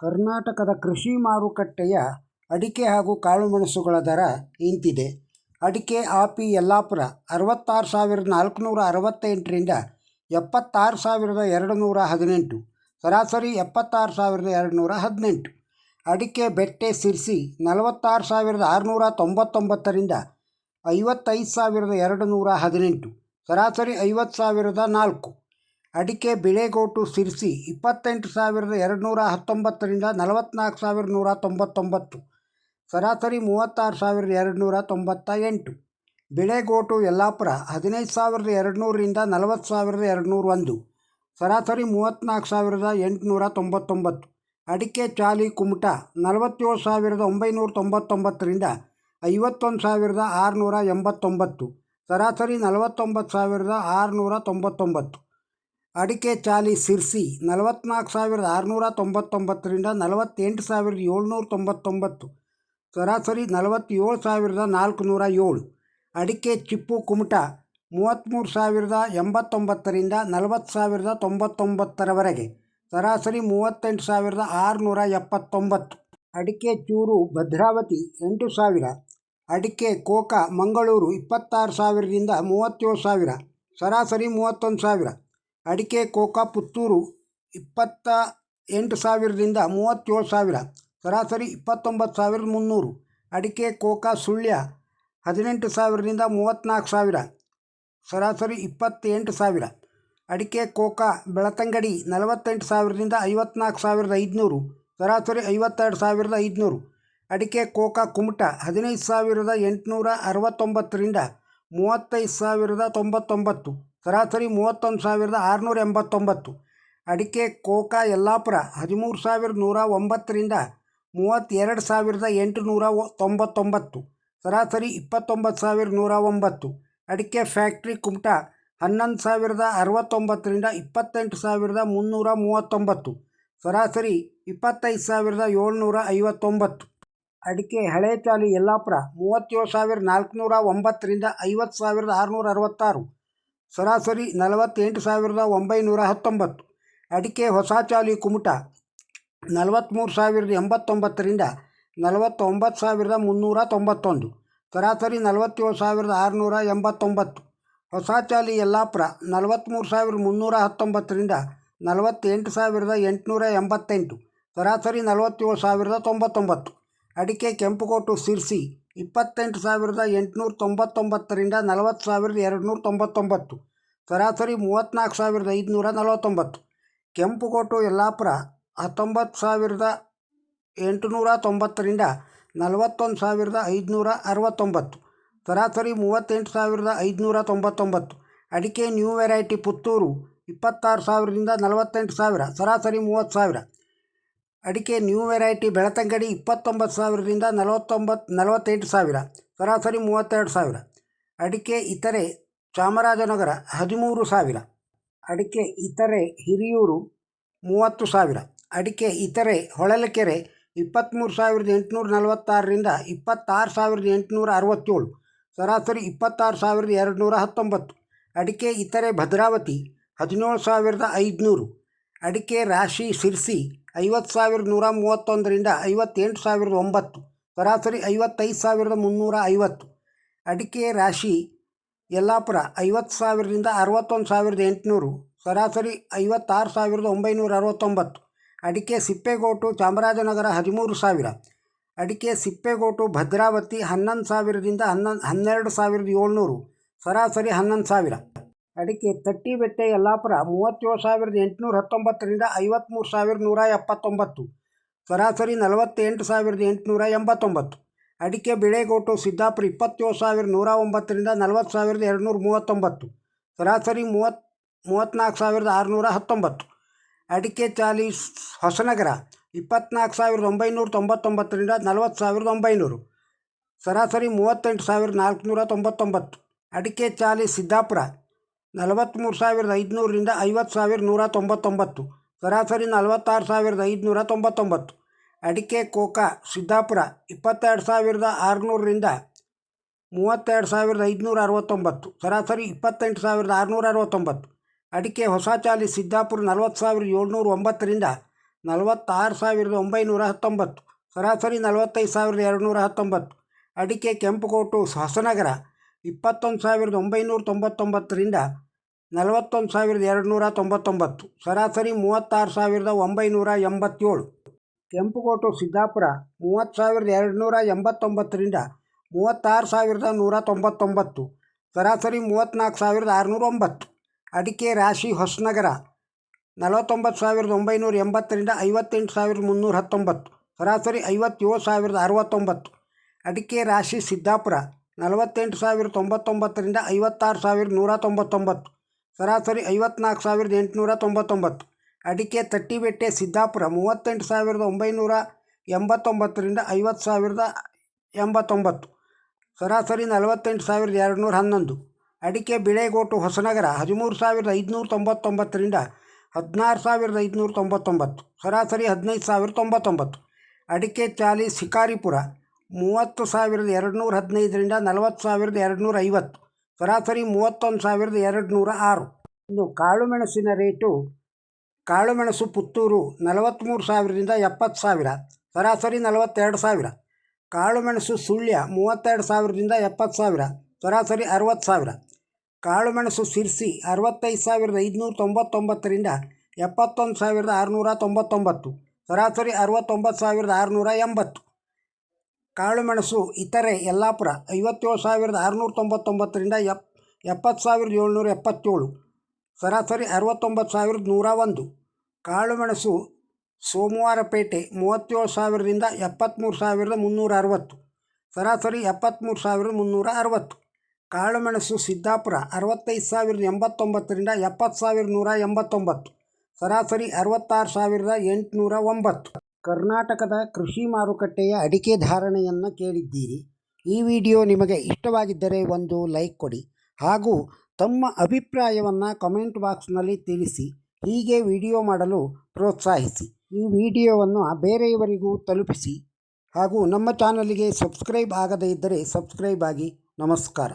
ಕರ್ನಾಟಕದ ಕೃಷಿ ಮಾರುಕಟ್ಟೆಯ ಅಡಿಕೆ ಹಾಗೂ ಕಾಳುಮೆಣಸುಗಳ ದರ ಇಂತಿದೆ. ಅಡಿಕೆ ಆಪಿ ಯಲ್ಲಾಪುರ ಅರವತ್ತಾರು ಸಾವಿರದ ನಾಲ್ಕುನೂರ ಅರವತ್ತೆಂಟರಿಂದ ಎಪ್ಪತ್ತಾರು ಸಾವಿರದ ಎರಡು ನೂರ ಹದಿನೆಂಟು, ಸರಾಸರಿ ಎಪ್ಪತ್ತಾರು ಸಾವಿರದ ಎರಡು ನೂರ ಹದಿನೆಂಟು. ಅಡಿಕೆ ಬೆಟ್ಟೆ ಸಿರ್ಸಿ ನಲವತ್ತಾರು ಸಾವಿರದ ಆರುನೂರ ತೊಂಬತ್ತೊಂಬತ್ತರಿಂದ ಐವತ್ತೈದು ಸಾವಿರದ ಎರಡು ನೂರ ಹದಿನೆಂಟು, ಸರಾಸರಿ ಐವತ್ತು ಸಾವಿರದ ನಾಲ್ಕು. ಅಡಿಕೆ ಬಿಳೆಗೋಟು ಸಿರಿಸಿ ಇಪ್ಪತ್ತೆಂಟು ಸಾವಿರದ ಎರಡುನೂರ ಹತ್ತೊಂಬತ್ತರಿಂದ ನಲವತ್ತ್ನಾಲ್ಕು ಸಾವಿರದ ನೂರ ತೊಂಬತ್ತೊಂಬತ್ತು. ಸರಾಸರಿ ಮೂವತ್ತಾರು ಸಾವಿರದ ಎರಡುನೂರ ತೊಂಬತ್ತ ಎಂಟು ಬಿಳೆಗೋಟು ಯಲ್ಲಾಪುರ ಹದಿನೈದು ಸಾವಿರದ ಎರಡುನೂರರಿಂದ ನಲವತ್ತು ಸಾವಿರದ ಎರಡುನೂರ ಒಂದು ಸರಾಸರಿ ಮೂವತ್ತ್ನಾಲ್ಕು ಸಾವಿರದ ಎಂಟುನೂರ ತೊಂಬತ್ತೊಂಬತ್ತು. ಅಡಿಕೆ ಚಾಲಿ ಕುಮಟ ನಲವತ್ತೇಳು ಸಾವಿರದ ಒಂಬೈನೂರ ತೊಂಬತ್ತೊಂಬತ್ತರಿಂದ ಐವತ್ತೊಂದು ಸಾವಿರದ ಆರುನೂರ ಎಂಬತ್ತೊಂಬತ್ತು. ಸರಾಸರಿ ನಲವತ್ತೊಂಬತ್ತು ಸಾವಿರದ ಆರುನೂರ ತೊಂಬತ್ತೊಂಬತ್ತು. ಅಡಿಕೆ ಚಾಲಿ ಸಿರ್ಸಿ ನಲವತ್ತ್ನಾಲ್ಕು ಸಾವಿರದ ಆರುನೂರ ತೊಂಬತ್ತೊಂಬತ್ತರಿಂದ ನಲವತ್ತೆಂಟು ಸಾವಿರದ ಏಳ್ನೂರ ತೊಂಬತ್ತೊಂಬತ್ತು, ಸರಾಸರಿ ನಲವತ್ತೇಳು ಸಾವಿರದ ನಾಲ್ಕುನೂರ ಏಳು, ಅಡಿಕೆ ಚಿಪ್ಪು ಕುಮಟ ಮೂವತ್ತ್ಮೂರು ಸಾವಿರದ ಎಂಬತ್ತೊಂಬತ್ತರಿಂದ ನಲವತ್ತು ಸಾವಿರದ ತೊಂಬತ್ತೊಂಬತ್ತರವರೆಗೆ, ಸರಾಸರಿ ಮೂವತ್ತೆಂಟು ಸಾವಿರದ ಆರುನೂರ ಎಪ್ಪತ್ತೊಂಬತ್ತು. ಅಡಿಕೆ ಚೂರು ಭದ್ರಾವತಿ ಎಂಟು ಸಾವಿರ, ಅಡಿಕೆ ಕೋಕ ಮಂಗಳೂರು ಇಪ್ಪತ್ತಾರು ಸಾವಿರದಿಂದ ಮೂವತ್ತೇಳು ಸಾವಿರ, ಸರಾಸರಿ ಮೂವತ್ತೊಂದು ಸಾವಿರ ಅಡಿಕೆ, ಕೋಕಾ, ಪುತ್ತೂರು ಇಪ್ಪತ್ತ ಎಂಟು ಸಾವಿರದಿಂದ ಮೂವತ್ತೇಳು ಸಾವಿರ, ಸರಾಸರಿ ಇಪ್ಪತ್ತೊಂಬತ್ತು ಸಾವಿರದ ಮುನ್ನೂರು, ಅಡಿಕೆ, ಕೋಕಾ, ಸುಳ್ಯ ಹದಿನೆಂಟು ಸಾವಿರದಿಂದ ಮೂವತ್ತ್ನಾಲ್ಕು ಸಾವಿರ, ಸರಾಸರಿ ಇಪ್ಪತ್ತೆಂಟು ಸಾವಿರ, ಅಡಿಕೆ, ಕೋಕಾ, ಬೆಳತಂಗಡಿ ನಲವತ್ತೆಂಟು ಸಾವಿರದಿಂದ ಐವತ್ನಾಲ್ಕು ಸಾವಿರದ ಐದುನೂರು, ಸರಾಸರಿ ಐವತ್ತೆರಡು ಸಾವಿರದ ಐದುನೂರು, ಅಡಿಕೆ, ಕೋಕಾ, ಕುಮಟ ಹದಿನೈದು ಸಾವಿರದ ಎಂಟುನೂರ ಅರವತ್ತೊಂಬತ್ತರಿಂದ ಮೂವತ್ತೈದು ಸಾವಿರದ ತೊಂಬತ್ತೊಂಬತ್ತು ಸರಾಸರಿ ಮೂವತ್ತೊಂದು ಸಾವಿರದ ಆರುನೂರ ಎಂಬತ್ತೊಂಬತ್ತು. ಅಡಿಕೆ, ಕೋಕಾ, ಯಲ್ಲಾಪುರ ಹದಿಮೂರು ಸಾವಿರದ ನೂರ ಒಂಬತ್ತರಿಂದ ಮೂವತ್ತೆರಡು ಸಾವಿರದ ಎಂಟುನೂರ ತೊಂಬತ್ತೊಂಬತ್ತು. ಸರಾಸರಿ ಇಪ್ಪತ್ತೊಂಬತ್ತು ಸಾವಿರದ ನೂರ ಒಂಬತ್ತು. ಅಡಿಕೆ ಫ್ಯಾಕ್ಟ್ರಿ ಕುಮಟಾ ಹನ್ನೊಂದು ಸಾವಿರದ ಅರವತ್ತೊಂಬತ್ತರಿಂದ ಇಪ್ಪತ್ತೆಂಟು ಸಾವಿರದ ಮುನ್ನೂರ ಮೂವತ್ತೊಂಬತ್ತು. ಸರಾಸರಿ ಇಪ್ಪತ್ತೈದು ಸಾವಿರದ ಏಳ್ನೂರ ಐವತ್ತೊಂಬತ್ತು. ಅಡಿಕೆ ಹಳೆ ಚಾಲಿ ಯಲ್ಲಾಪುರ ಮೂವತ್ತೇಳು ಸಾವಿರದ ನಾಲ್ಕುನೂರ ಒಂಬತ್ತರಿಂದ ಐವತ್ತು ಸಾವಿರದ ಆರುನೂರ ಅರವತ್ತಾರು. ಸರಾಸರಿ ನಲವತ್ತೆಂಟು ಸಾವಿರದ ಒಂಬೈನೂರ ಹತ್ತೊಂಬತ್ತು. ಅಡಿಕೆ ಹೊಸ ಚಾಲಿ ಕುಮಟ ನಲವತ್ತ್ಮೂರು ಸಾವಿರದ ಎಂಬತ್ತೊಂಬತ್ತರಿಂದ ನಲವತ್ತೊಂಬತ್ತು ಸಾವಿರದ ಮುನ್ನೂರ ತೊಂಬತ್ತೊಂದು. ಸರಾಸರಿ ನಲವತ್ತೇಳು ಸಾವಿರದ ಆರುನೂರ ಎಂಬತ್ತೊಂಬತ್ತು. ಹೊಸ ಚಾಲಿ ಯಲ್ಲಾಪುರ ನಲವತ್ತ್ಮೂರು ಸಾವಿರದ ಮುನ್ನೂರ ಹತ್ತೊಂಬತ್ತರಿಂದ ನಲವತ್ತೆಂಟು ಸಾವಿರದ ಎಂಟುನೂರ ಎಂಬತ್ತೆಂಟು. ಸರಾಸರಿ ನಲವತ್ತೇಳು ಸಾವಿರದ ತೊಂಬತ್ತೊಂಬತ್ತು. ಅಡಿಕೆ ಕೆಂಪುಕೋಟು ಸಿರ್ಸಿ, ಇಪ್ಪತ್ತೆಂಟು ಸಾವಿರದ ಎಂಟುನೂರ ತೊಂಬತ್ತೊಂಬತ್ತರಿಂದ ನಲವತ್ತು ಸಾವಿರದ ಎರಡುನೂರ ತೊಂಬತ್ತೊಂಬತ್ತು, ಸರಾಸರಿ ಮೂವತ್ತ್ನಾಲ್ಕು ಸಾವಿರದ ಐದುನೂರ ನಲವತ್ತೊಂಬತ್ತು, ಕೆಂಪುಕೋಟು ಯಲ್ಲಾಪುರ ಹತ್ತೊಂಬತ್ತು ಸಾವಿರದ ಎಂಟುನೂರ ತೊಂಬತ್ತರಿಂದ ನಲವತ್ತೊಂದು ಸಾವಿರದ ಐದುನೂರ ಅರವತ್ತೊಂಬತ್ತು, ಸರಾಸರಿ ಮೂವತ್ತೆಂಟು ಸಾವಿರದ ಐದುನೂರ ತೊಂಬತ್ತೊಂಬತ್ತು, ಅಡಿಕೆ ನ್ಯೂ ವೆರೈಟಿ ಪುತ್ತೂರು ಇಪ್ಪತ್ತಾರು ಸಾವಿರದಿಂದ ನಲವತ್ತೆಂಟು ಸಾವಿರ, ಸರಾಸರಿ ಮೂವತ್ತು ಸಾವಿರ. ಅಡಿಕೆ ನ್ಯೂ ವೆರೈಟಿ ಬೆಳತಂಗಡಿ ಇಪ್ಪತ್ತೊಂಬತ್ತು ಸಾವಿರದಿಂದ ನಲವತ್ತೊಂಬತ್ತು ನಲವತ್ತೆಂಟು ಸಾವಿರ, ಸರಾಸರಿ ಮೂವತ್ತೆರಡು ಸಾವಿರ. ಅಡಿಕೆ ಇತರೆ ಚಾಮರಾಜನಗರ ಹದಿಮೂರು ಸಾವಿರ. ಅಡಿಕೆ ಇತರೆ ಹಿರಿಯೂರು ಮೂವತ್ತು ಸಾವಿರ. ಅಡಿಕೆ ಇತರೆ ಹೊಳಲಕೆರೆ ಇಪ್ಪತ್ತ್ಮೂರು ಸಾವಿರದ ಎಂಟುನೂರ ನಲವತ್ತಾರರಿಂದ ಇಪ್ಪತ್ತಾರು ಸಾವಿರದ ಎಂಟುನೂರ ಅರವತ್ತೇಳು, ಸರಾಸರಿ ಇಪ್ಪತ್ತಾರು ಸಾವಿರದ ಎರಡು ನೂರ ಹತ್ತೊಂಬತ್ತು. ಅಡಿಕೆ ಇತರೆ ಭದ್ರಾವತಿ ಹದಿನೇಳು ಸಾವಿರದ ಐದುನೂರು. ಅಡಿಕೆ ರಾಶಿ ಸಿರ್ಸಿ ಐವತ್ತು ಸಾವಿರದ ನೂರ ಮೂವತ್ತೊಂದರಿಂದ ಐವತ್ತೆಂಟು ಸಾವಿರದ ಒಂಬತ್ತು. ಸರಾಸರಿ ಐವತ್ತೈದು ಸಾವಿರದ ಮುನ್ನೂರ ಐವತ್ತು. ಅಡಿಕೆ ರಾಶಿ ಯಲ್ಲಾಪುರ ಐವತ್ತು ಸಾವಿರದಿಂದ ಅರವತ್ತೊಂದು ಸಾವಿರದ ಎಂಟುನೂರು. ಸರಾಸರಿ ಐವತ್ತಾರು ಸಾವಿರದ ಒಂಬೈನೂರ ಅರವತ್ತೊಂಬತ್ತು. ಅಡಿಕೆ ಸಿಪ್ಪೆಗೋಟು ಚಾಮರಾಜನಗರ ಹದಿಮೂರು ಸಾವಿರ. ಅಡಿಕೆ ಸಿಪ್ಪೆಗೋಟು ಭದ್ರಾವತಿ ಹನ್ನೊಂದು ಸಾವಿರದಿಂದ ಹನ್ನೊಂದು ಹನ್ನೆರಡು ಸಾವಿರದ ಏಳ್ನೂರು. ಸರಾಸರಿ ಹನ್ನೊಂದು ಸಾವಿರ. ಅಡಿಕೆ ತಟ್ಟಿಬೆಟ್ಟೆ ಯಲ್ಲಾಪುರ ಮೂವತ್ತೇಳು ಸಾವಿರದ ಎಂಟುನೂರ ಹತ್ತೊಂಬತ್ತರಿಂದ ಐವತ್ತ್ಮೂರು ಸಾವಿರದ ನೂರ ಎಪ್ಪತ್ತೊಂಬತ್ತು. ಸರಾಸರಿ ನಲವತ್ತೆಂಟು ಸಾವಿರದ ಎಂಟುನೂರ ಎಂಬತ್ತೊಂಬತ್ತು. ಅಡಿಕೆ ಬಿಳೆಗೋಟು ಸಿದ್ದಾಪುರ ಇಪ್ಪತ್ತೇಳು ಸಾವಿರದ ನೂರ ಒಂಬತ್ತರಿಂದ ನಲವತ್ತು ಸಾವಿರದ ಎರಡುನೂರ ಮೂವತ್ತೊಂಬತ್ತು. ಸರಾಸರಿ ಮೂವತ್ತು, ಮೂವತ್ತ್ನಾಲ್ಕು ಸಾವಿರದ ಆರುನೂರ ಹತ್ತೊಂಬತ್ತು. ಅಡಿಕೆ ಚಾಲಿ ಹೊಸನಗರ ಇಪ್ಪತ್ನಾಲ್ಕು ಸಾವಿರದ ಒಂಬೈನೂರ ತೊಂಬತ್ತೊಂಬತ್ತರಿಂದ ನಲವತ್ತು ಸಾವಿರದ ಒಂಬೈನೂರು. ಸರಾಸರಿ ಮೂವತ್ತೆಂಟು ಸಾವಿರದ ನಾಲ್ಕುನೂರ ತೊಂಬತ್ತೊಂಬತ್ತು. ಅಡಿಕೆ ಚಾಲಿ ಸಿದ್ದಾಪುರ ನಲವತ್ತ್ಮೂರು ಸಾವಿರದ ಐದುನೂರರಿಂದ ಐವತ್ತು ಸಾವಿರದ ನೂರ ತೊಂಬತ್ತೊಂಬತ್ತು ಸರಾಸರಿ ನಲವತ್ತಾರು ಸಾವಿರದ ಐದುನೂರ ತೊಂಬತ್ತೊಂಬತ್ತು ಅಡಿಕೆ, ಕೋಕ, ಸಿದ್ದಾಪುರ, ಇಪ್ಪತ್ತೆರಡು ಸಾವಿರದ ಆರುನೂರರಿಂದ ಮೂವತ್ತೆರಡು ಸಾವಿರದ ಐದುನೂರ ಅರವತ್ತೊಂಬತ್ತು ಸರಾಸರಿ ಇಪ್ಪತ್ತೆಂಟು ಸಾವಿರದ ಆರುನೂರ ಅರವತ್ತೊಂಬತ್ತು ಅಡಿಕೆ ಹೊಸ ಚಾಲಿ ಸಿದ್ದಾಪುರ, ನಲವತ್ತು ಸಾವಿರದ ಏಳ್ನೂರ ಒಂಬತ್ತರಿಂದ ನಲವತ್ತಾರು ಸಾವಿರದ ಒಂಬೈನೂರ ಹತ್ತೊಂಬತ್ತು ಸರಾಸರಿ ನಲವತ್ತೈದು ಸಾವಿರದ ಎರಡುನೂರ ಹತ್ತೊಂಬತ್ತು ಅಡಿಕೆ, ಕೆಂಪುಕೋಟು, ಹೊಸನಗರ ಇಪ್ಪತ್ತೊಂದು ಸಾವಿರದ ಒಂಬೈನೂರ ತೊಂಬತ್ತೊಂಬತ್ತರಿಂದ ನಲವತ್ತೊಂದು ಸಾವಿರದ ಎರಡುನೂರ ತೊಂಬತ್ತೊಂಬತ್ತು, ಸರಾಸರಿ ಮೂವತ್ತಾರು ಸಾವಿರದ ಒಂಬೈನೂರ ಎಂಬತ್ತೇಳು. ಕೆಂಪುಕೋಟು, ಸಿದ್ದಾಪುರ, ಮೂವತ್ತು ಸಾವಿರದ ಎರಡುನೂರ ಎಂಬತ್ತೊಂಬತ್ತರಿಂದ ಮೂವತ್ತಾರು ಸಾವಿರದ ನೂರ ತೊಂಬತ್ತೊಂಬತ್ತು, ಸರಾಸರಿ ಮೂವತ್ತ್ನಾಲ್ಕು ಸಾವಿರದ ಆರುನೂರ ಒಂಬತ್ತು. ಅಡಿಕೆ ರಾಶಿ, ಹೊಸನಗರ, ನಲವತ್ತೊಂಬತ್ತು ಸಾವಿರದ ಒಂಬೈನೂರ ಎಂಬತ್ತರಿಂದ ಐವತ್ತೆಂಟು ಸಾವಿರದ ಮುನ್ನೂರ ಹತ್ತೊಂಬತ್ತು, ಸರಾಸರಿ ಐವತ್ತೇಳು ಸಾವಿರದ ಅರವತ್ತೊಂಬತ್ತು. ಅಡಿಕೆ ರಾಶಿ, ಸಿದ್ದಾಪುರ ನಲವತ್ತೆಂಟು ಸಾವಿರದ ತೊಂಬತ್ತೊಂಬತ್ತರಿಂದ ಐವತ್ತಾರು ಸಾವಿರದ ನೂರ ತೊಂಬತ್ತೊಂಬತ್ತು. ಸರಾಸರಿ ಐವತ್ನಾಲ್ಕು ಸಾವಿರದ ಎಂಟುನೂರ ತೊಂಬತ್ತೊಂಬತ್ತು. ಅಡಿಕೆ ತಟ್ಟಿಬೆಟ್ಟೆ ಸಿದ್ದಾಪುರ ಮೂವತ್ತೆಂಟು ಸಾವಿರದ ಒಂಬೈನೂರ ಎಂಬತ್ತೊಂಬತ್ತರಿಂದ ಐವತ್ತು ಸಾವಿರದ ಎಂಬತ್ತೊಂಬತ್ತು. ಸರಾಸರಿ ನಲವತ್ತೆಂಟು ಸಾವಿರದ ಎರಡುನೂರ ಹನ್ನೊಂದು. ಅಡಿಕೆ ಬಿಳೆಗೋಟು ಹೊಸನಗರ ಹದಿಮೂರು ಸಾವಿರದ ಐದುನೂರ ತೊಂಬತ್ತೊಂಬತ್ತರಿಂದ ಹದಿನಾರು ಸಾವಿರದ ಐದುನೂರ ತೊಂಬತ್ತೊಂಬತ್ತು. ಸರಾಸರಿ ಹದಿನೈದು ಸಾವಿರದ ತೊಂಬತ್ತೊಂಬತ್ತು. ಅಡಿಕೆ ಚಾಲಿ ಶಿಕಾರಿಪುರ ಮೂವತ್ತು ಸಾವಿರದ ಎರಡುನೂರ ಹದಿನೈದರಿಂದ ನಲವತ್ತು ಸಾವಿರದ ಎರಡುನೂರ ಐವತ್ತು. ಸರಾಸರಿ ಮೂವತ್ತೊಂದು ಸಾವಿರದ ಎರಡುನೂರ ಆರು. ಇನ್ನು ಕಾಳುಮೆಣಸಿನ ರೇಟು ಕಾಳುಮೆಣಸು ಪುತ್ತೂರು ನಲವತ್ತ್ಮೂರು ಸಾವಿರದಿಂದ ಎಪ್ಪತ್ತು ಸಾವಿರ. ಸರಾಸರಿ ನಲವತ್ತೆರಡು ಸಾವಿರ. ಕಾಳುಮೆಣಸು ಸುಳ್ಯ ಮೂವತ್ತೆರಡು ಸಾವಿರದಿಂದ ಎಪ್ಪತ್ತು ಸಾವಿರ. ಸರಾಸರಿ ಅರವತ್ತು ಸಾವಿರ. ಕಾಳುಮೆಣಸು ಸಿರ್ಸಿ ಅರವತ್ತೈದು ಸಾವಿರದ ಐದುನೂರ ತೊಂಬತ್ತೊಂಬತ್ತರಿಂದ ಎಪ್ಪತ್ತೊಂದು ಸಾವಿರದ ಆರುನೂರ ತೊಂಬತ್ತೊಂಬತ್ತು. ಸರಾಸರಿ ಅರವತ್ತೊಂಬತ್ತು ಸಾವಿರದ ಆರುನೂರ ಎಂಬತ್ತು. ಕಾಳುಮೆಣಸು ಇತರೆ ಯಲ್ಲಾಪುರ, ಐವತ್ತೇಳು ಸಾವಿರದ ಆರುನೂರ ತೊಂಬತ್ತೊಂಬತ್ತರಿಂದ ಎಪ್, ಎಪ್ಪತ್ತು ಸಾವಿರದ ಏಳ್ನೂರ ಎಪ್ಪತ್ತೇಳು. ಸರಾಸರಿ ಅರವತ್ತೊಂಬತ್ತು ಸಾವಿರದ ನೂರ ಒಂದು. ಕಾಳುಮೆಣಸು ಸೋಮವಾರಪೇಟೆ ಮೂವತ್ತೇಳು ಸಾವಿರದಿಂದ ಎಪ್ಪತ್ತ್ಮೂರು ಸಾವಿರದ ಮುನ್ನೂರ ಅರವತ್ತು. ಸರಾಸರಿ ಎಪ್ಪತ್ತ್ಮೂರು ಸಾವಿರದ ಮುನ್ನೂರ ಅರವತ್ತು. ಕಾಳುಮೆಣಸು ಸಿದ್ದಾಪುರ, ಅರವತ್ತೈದು ಸಾವಿರದ ಎಂಬತ್ತೊಂಬತ್ತರಿಂದ ಎಪ್ಪತ್ತು ಸಾವಿರದ ನೂರ ಎಂಬತ್ತೊಂಬತ್ತು. ಸರಾಸರಿ ಅರವತ್ತಾರು ಸಾವಿರದ ಎಂಟುನೂರ ಒಂಬತ್ತು. ಕರ್ನಾಟಕದ ಕೃಷಿ ಮಾರುಕಟ್ಟೆಯ ಅಡಿಕೆ ಧಾರಣೆಯನ್ನು ಕೇಳಿದ್ದೀರಿ. ಈ ವಿಡಿಯೋ ನಿಮಗೆ ಇಷ್ಟವಾಗಿದ್ದರೆ ಒಂದು ಲೈಕ್ ಕೊಡಿ ಹಾಗೂ ತಮ್ಮ ಅಭಿಪ್ರಾಯವನ್ನು ಕಮೆಂಟ್ ಬಾಕ್ಸ್ನಲ್ಲಿ ತಿಳಿಸಿ, ಹೀಗೆ ವಿಡಿಯೋ ಮಾಡಲು ಪ್ರೋತ್ಸಾಹಿಸಿ. ಈ ವಿಡಿಯೋವನ್ನು ಬೇರೆಯವರಿಗೂ ತಲುಪಿಸಿ ಹಾಗೂ ನಮ್ಮ ಚಾನಲಿಗೆ ಸಬ್ಸ್ಕ್ರೈಬ್ ಆಗದೇ ಇದ್ದರೆ ಸಬ್ಸ್ಕ್ರೈಬ್ ಆಗಿ ನಮಸ್ಕಾರ.